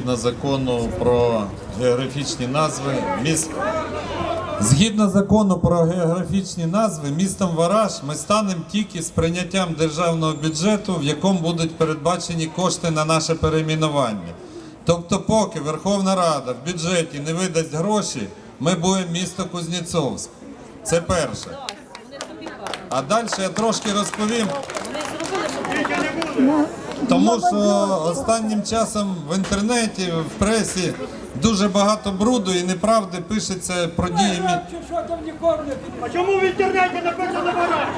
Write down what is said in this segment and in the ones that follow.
Згідно закону про географічні назви міст. Згідно закону про географічні назви, містом Вараж ми станемо тільки з прийняттям державного бюджету, в якому будуть передбачені кошти на наше перейменування. Тобто, поки Верховна Рада в бюджеті не видасть гроші, ми будемо місто Кузнєцовськ. Це перше. А далі я трошки розповім. Тому що останнім часом в інтернеті, в пресі дуже багато бруду і неправди пишеться про дії. А чому в інтернеті написано бараш?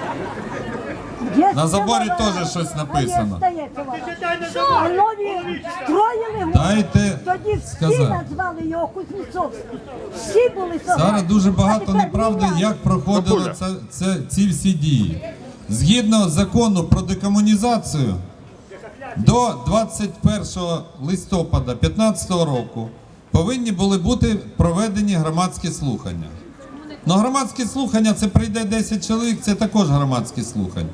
На заборі теж щось написано. А нові строїли Дайте тоді всі сказати. назвали його Кузнєцовським. Всі були Зараз дуже багато неправди, як проходили це, це, ці всі дії. Згідно закону про декомунізацію, до 21 листопада 2015 року повинні були бути проведені громадські слухання. Ну, громадські слухання це прийде 10 чоловік, це також громадські слухання.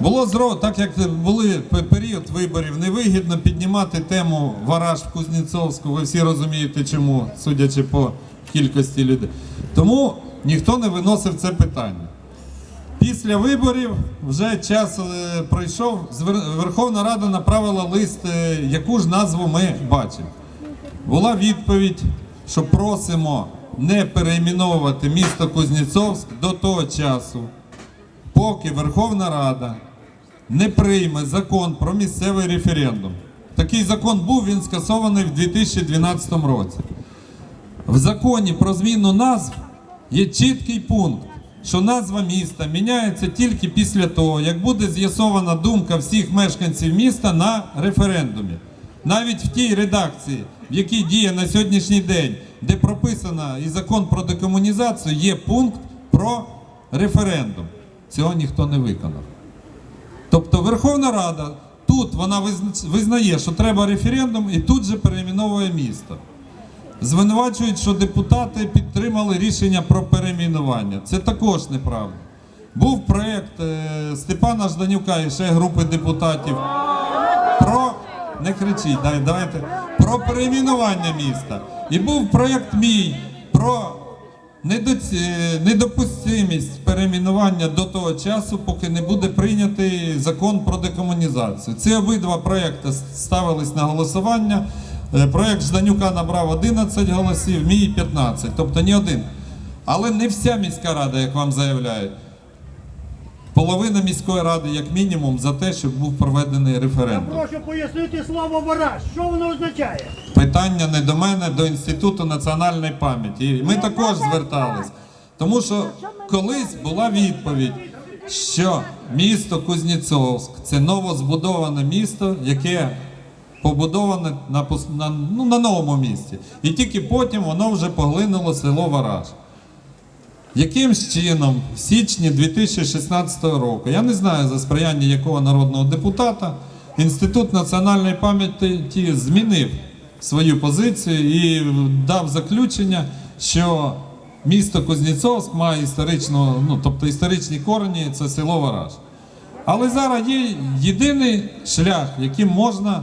Було зро, так як були період виборів, невигідно піднімати тему Вараж в Кузнєцовську. Ви всі розумієте, чому, судячи по кількості людей. Тому ніхто не виносив це питання. Після виборів вже час е, пройшов. Верховна Рада направила лист, е, яку ж назву ми бачимо. Була відповідь, що просимо не перейменовувати місто Кузнєцовськ до того часу, поки Верховна Рада не прийме закон про місцевий референдум. Такий закон був, він скасований в 2012 році. В законі про зміну назв є чіткий пункт, що назва міста міняється тільки після того, як буде з'ясована думка всіх мешканців міста на референдумі. Навіть в тій редакції, в якій діє на сьогоднішній день, де прописано і закон про декомунізацію, є пункт про референдум. Цього ніхто не виконав. Тобто Верховна Рада тут вона визна- визнає, що треба референдум, і тут же перейменовує місто. Звинувачують, що депутати підтримали рішення про перейменування. Це також неправда. Був проєкт е, Степана Жданюка і ще групи депутатів про не кричіть, дай, давайте про перейменування міста. І був проєкт мій про е, недопустимість перейменування до того часу, поки не буде прийнятий закон про декомунізацію. Ці обидва проєкти ставились на голосування. Е, Проєкт Жданюка набрав 11 голосів, мій 15, тобто ні один. Але не вся міська рада, як вам заявляють. Половина міської ради, як мінімум, за те, щоб був проведений референдум. Прошу пояснити слово бараш. Що воно означає? Питання не до мене, до Інституту національної пам'яті. І Ми також звертались. Тому що колись була відповідь, що місто Кузнєцовськ це новозбудоване місто, яке побудоване на, на, ну, на новому місці. І тільки потім воно вже поглинуло село Вараж. Якимсь чином в січні 2016 року, я не знаю за сприяння якого народного депутата, Інститут національної пам'яті змінив свою позицію і дав заключення, що місто Кузнєцовськ має історичну, ну тобто історичні корені, це село Вараж. Але зараз є єдиний шлях, яким можна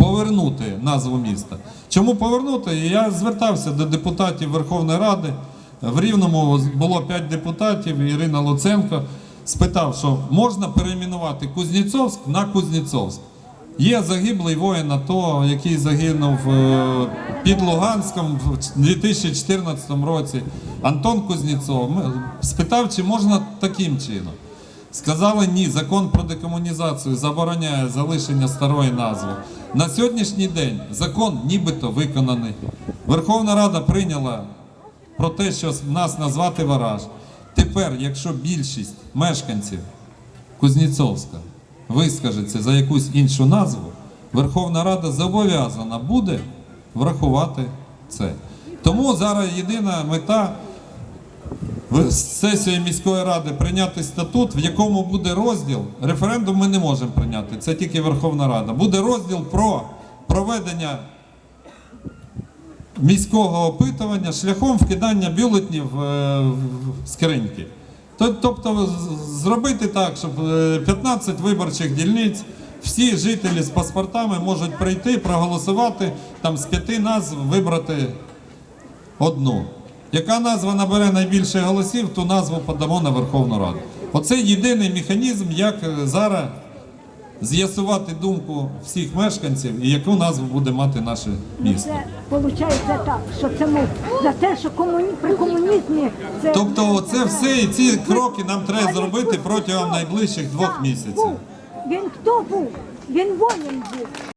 повернути назву міста. Чому повернути? Я звертався до депутатів Верховної Ради. В Рівному було 5 депутатів, Ірина Луценко спитав, що можна перейменувати Кузнєцовськ на Кузнєцовськ. Є загиблий воїн АТО, який загинув е, під Луганськом в 2014 році. Антон Кузнєцов спитав, чи можна таким чином. Сказали ні, закон про декомунізацію забороняє залишення старої назви. На сьогоднішній день закон нібито виконаний. Верховна Рада прийняла про те, що нас назвати Вараж. Тепер, якщо більшість мешканців Кузнєцовська вискажеться за якусь іншу назву, Верховна Рада зобов'язана буде врахувати це. Тому зараз єдина мета в сесії міської ради прийняти статут, в якому буде розділ. Референдум ми не можемо прийняти, це тільки Верховна Рада. Буде розділ про проведення міського опитування шляхом вкидання бюлетнів е, в скриньки. Тобто зробити так, щоб е, 15 виборчих дільниць всі жителі з паспортами можуть прийти, проголосувати, там з п'яти назв вибрати одну. Яка назва набере найбільше голосів, ту назву подамо на Верховну Раду. Оце єдиний механізм, як е, зараз з'ясувати думку всіх мешканців і яку назву буде мати наше місто. це виходить так, що це ми за те, що комуні... при комунізмі це Тобто, це все і ці кроки нам треба зробити протягом найближчих двох місяців. Він хто був? Він воїн був.